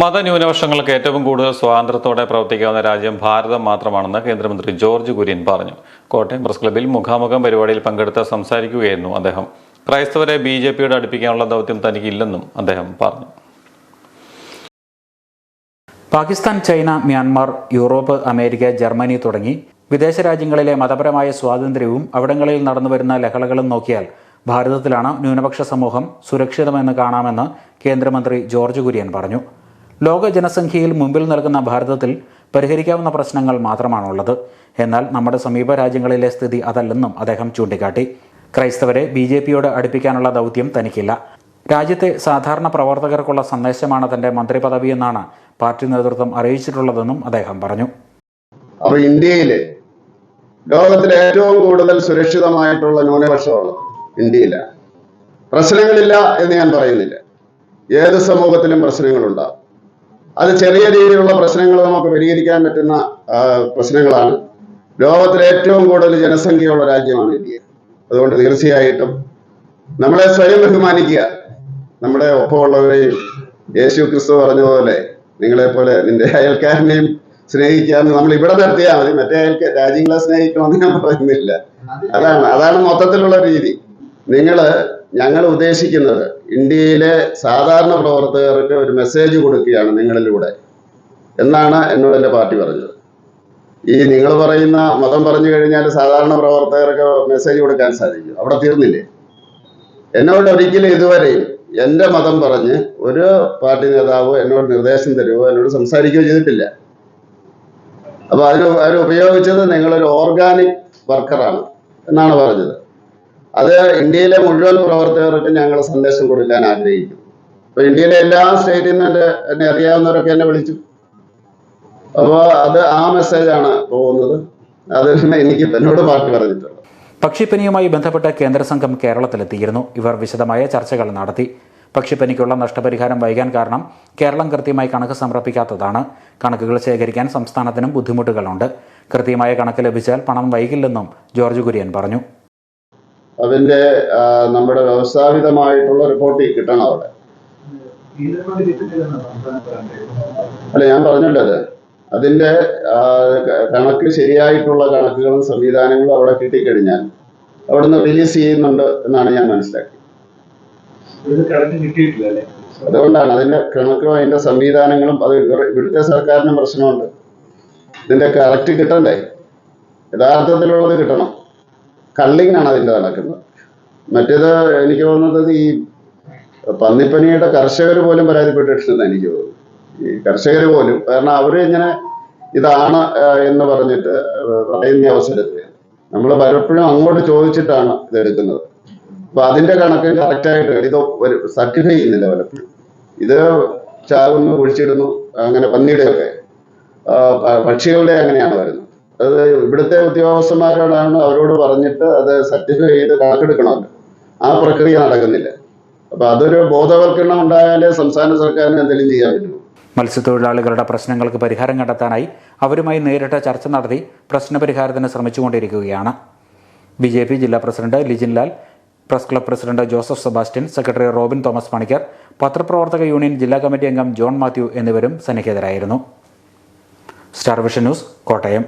മതന്യൂനപക്ഷങ്ങൾക്ക് ഏറ്റവും കൂടുതൽ സ്വാതന്ത്ര്യത്തോടെ പ്രവർത്തിക്കാവുന്ന രാജ്യം ഭാരതം മാത്രമാണെന്ന് കേന്ദ്രമന്ത്രി ജോർജ് കുര്യൻ പറഞ്ഞു. കോട്ടയം പ്രസ് ക്ലബിൽ മുഖാമുഖം പരിപാടിയിൽ പങ്കെടുത്ത് സംസാരിക്കുകയായിരുന്നു അദ്ദേഹം. ക്രൈസ്തവരെ ബി ജെ പിയോട് അടുപ്പിക്കാനുള്ള ദൗത്യം തനിക്കില്ലെന്നും അദ്ദേഹം പറഞ്ഞു. Pakistan China Myanmar Europe America Germany തുടങ്ങി വിദേശ രാജ്യങ്ങളിലെ മതപരമായ സ്വാതന്ത്ര്യവും അവിടങ്ങളിൽ നടന്നുവരുന്ന ലഹളകളും നോക്കിയാൽ ഭാരതത്തിലാണ് ന്യൂനപക്ഷ സമൂഹം സുരക്ഷിതമെന്ന് കാണാമെന്ന് കേന്ദ്രമന്ത്രി ജോർജ് കുര്യൻ പറഞ്ഞു. ലോക ജനസംഖ്യയിൽ മുമ്പിൽ നിൽക്കുന്ന ഭാരതത്തിൽ പരിഹരിക്കാവുന്ന പ്രശ്നങ്ങൾ മാത്രമാണുള്ളത്. എന്നാൽ നമ്മുടെ സമീപ രാജ്യങ്ങളിലെ സ്ഥിതി അതല്ലെന്നും അദ്ദേഹം ചൂണ്ടിക്കാട്ടി. ക്രൈസ്തവരെ ബി ജെ പിയോട് അടുപ്പിക്കാനുള്ള ദൗത്യം തനിക്കില്ല. രാജ്യത്തെ സാധാരണ പ്രവർത്തകർക്കുള്ള സന്ദേശമാണ് തന്റെ മന്ത്രി പദവിയെന്നാണ് പാർട്ടി നേതൃത്വം അറിയിച്ചിട്ടുള്ളതെന്നും അദ്ദേഹം പറഞ്ഞു. അപ്പൊ ഇന്ത്യയിൽ ലോകത്തിലെ ഏറ്റവും കൂടുതൽ സുരക്ഷിതമായിട്ടുള്ള ന്യൂനപക്ഷമാണ് ഇന്ത്യയിലാണ് പ്രശ്നങ്ങളില്ല എന്ന് ഞാൻ പറയുന്നില്ല. ഏത് സമൂഹത്തിലും പ്രശ്നങ്ങളുണ്ടാവും. അത് ചെറിയ രീതിയിലുള്ള പ്രശ്നങ്ങൾ നമുക്ക് പരിഹരിക്കാൻ പറ്റുന്ന പ്രശ്നങ്ങളാണ്. ലോകത്തിലെ ഏറ്റവും കൂടുതൽ ജനസംഖ്യയുള്ള രാജ്യമാണ് ഇന്ത്യ. അതുകൊണ്ട് തീർച്ചയായിട്ടും നമ്മളെ സ്വയം ബഹുമാനിക്കുക. നമ്മുടെ ഒപ്പമുള്ളവരെയും യേശു ക്രിസ്തു പറഞ്ഞതുപോലെ നിങ്ങളെ പോലെ നിന്റെ അയൽക്കാരനെയും സ്നേഹിക്കാമെന്ന് നമ്മൾ ഇവിടെ നിർത്തിയാൽ മതി. മറ്റേ അയൽക്ക രാജ്യങ്ങളെ സ്നേഹിക്കണമെന്ന് ഞാൻ പറയുന്നില്ല. അതാണ് അതാണ് മൊത്തത്തിലുള്ള രീതി. നിങ്ങൾ ഞങ്ങൾ ഉദ്ദേശിക്കുന്നത് ഇന്ത്യയിലെ സാധാരണ പ്രവർത്തകർക്ക് ഒരു മെസ്സേജ് കൊടുക്കുകയാണ് നിങ്ങളിലൂടെ. എന്നാണ് എന്നോട് എന്റെ പാർട്ടി പറഞ്ഞത്. ഈ നിങ്ങൾ പറയുന്ന മതം പറഞ്ഞു കഴിഞ്ഞാൽ സാധാരണ പ്രവർത്തകർക്ക് മെസ്സേജ് കൊടുക്കാൻ സാധിക്കും. അവിടെ തീർന്നില്ലേ? എന്നോട് ഒരിക്കലും ഇതുവരെയും എന്റെ മതം പറഞ്ഞ് ഒരു പാർട്ടി നേതാവോ എന്നോട് നിർദ്ദേശം തരുമോ എന്നോട് സംസാരിക്കുകയോ ചെയ്തിട്ടില്ല. അപ്പൊ അതിന് അവർ ഉപയോഗിച്ചത് നിങ്ങളൊരു ഓർഗാനിക് വർക്കറാണ് എന്നാണ് പറഞ്ഞത്. അത് ഇന്ത്യയിലെ മുഴുവൻ പ്രവർത്തകർക്കും ഞങ്ങൾ സന്ദേശം കൊടുക്കാൻ ആഗ്രഹിക്കുന്നു അപ്പൊ ഇന്ത്യയിലെ എല്ലാ സ്റ്റേറ്റിൽ നിന്ന് എന്റെ എന്നെ അറിയാവുന്നവരൊക്കെ എന്നെ വിളിച്ചു. അപ്പോൾ അത് ആ മെസ്സേജാണ് പോകുന്നത്. അത് എനിക്ക് എന്നോട് പാർട്ടി പറഞ്ഞിട്ടുള്ളത്. പക്ഷിപ്പനിയുമായി ബന്ധപ്പെട്ട കേന്ദ്ര സംഘം കേരളത്തിലെത്തിയിരുന്നു. ഇവർ വിശദമായ ചർച്ചകൾ നടത്തി. പക്ഷിപ്പനിക്കുള്ള നഷ്ടപരിഹാരം വൈകാൻ കാരണം കേരളം കൃത്യമായി കണക്ക് സമർപ്പിക്കാത്തതാണ്. കണക്കുകൾ ശേഖരിക്കാൻ സംസ്ഥാനത്തിനും ബുദ്ധിമുട്ടുകളുണ്ട്. കൃത്യമായ കണക്ക് ലഭിച്ചാൽ പണം വൈകില്ലെന്നും ജോർജ് കുര്യൻ പറഞ്ഞു. അതിന്റെ നമ്മുടെ വ്യവസ്ഥാപിതമായിട്ടുള്ള റിപ്പോർട്ട് കിട്ടണം അവിടെ. അല്ല ഞാൻ പറഞ്ഞല്ലോ അത്. അതിന്റെ കണക്ക് ശരിയായിട്ടുള്ള കണക്കുകളും സംവിധാനങ്ങളും അവിടെ കിട്ടിക്കഴിഞ്ഞാൽ അവിടുന്ന് റിലീസ് ചെയ്യുന്നുണ്ട് എന്നാണ് ഞാൻ മനസ്സിലാക്കി. അതുകൊണ്ടാണ് അതിന്റെ കണക്കും അതിന്റെ സംവിധാനങ്ങളും അത് ഇവിടുത്തെ സർക്കാരിനും പ്രശ്നമുണ്ട്. ഇതിന്റെ കറക്റ്റ് കിട്ടണ്ടേ? യഥാർത്ഥത്തിലുള്ളത് കിട്ടണം. കള്ളിങ് അതിന്റെ നടക്കുന്നത്. മറ്റേത് എനിക്ക് തോന്നുന്നത് ഈ പന്നിപ്പനിയുടെ കർഷകർ പോലും പരാതിപ്പെട്ടിട്ടുണ്ടെന്ന് എനിക്ക് തോന്നുന്നു. ഈ കർഷകർ പോലും കാരണം അവർ ഇങ്ങനെ ഇതാണ് എന്ന് പറഞ്ഞിട്ട് പറയുന്ന അവസരത്തിൽ നമ്മൾ പലപ്പോഴും അങ്ങോട്ട് ചോദിച്ചിട്ടാണ് ഇത് എടുക്കുന്നത് അപ്പൊ അതിന്റെ കണക്ക് കറക്റ്റായിട്ട് ഇത് ഒരു സർട്ടിഫൈ ചെയ്യുന്നില്ല പലപ്പോഴും. ഇത് ചാകുന്നു കുഴിച്ചിടുന്നു അങ്ങനെ പന്നിയുടെയൊക്കെ പക്ഷികളുടെ അങ്ങനെയാണ് വരുന്നത്. അത് ഇവിടുത്തെ ഉദ്യോഗസ്ഥന്മാരോടാണ് അവരോട് പറഞ്ഞിട്ട് അത് സർട്ടിഫൈ ചെയ്ത് കണക്കെടുക്കണമല്ലോ ആ പ്രക്രിയ നടക്കുന്നില്ല. അപ്പൊ അതൊരു ബോധവൽക്കരണം ഉണ്ടായാലേ സംസ്ഥാന സർക്കാരിന് എന്തെങ്കിലും ചെയ്യാൻ പറ്റുള്ളൂ മത്സ്യത്തൊഴിലാളികളുടെ പ്രശ്നങ്ങൾക്ക് പരിഹാരം കണ്ടെത്താനായി അവരുമായി നേരിട്ട് ചർച്ച നടത്തി പ്രശ്നപരിഹാരത്തിന് ശ്രമിച്ചുകൊണ്ടിരിക്കുകയാണ്. ബി ജെ പി ജില്ലാ president Lijinlal press club president Joseph Sebastian secretary Robin Thomas Panicker പത്രപ്രവർത്തക യൂണിയൻ ജില്ലാ കമ്മിറ്റി അംഗം ജോൺ മാത്യു എന്നിവരും സന്നിഹിതരായിരുന്നു. Star Vision News Kottayam.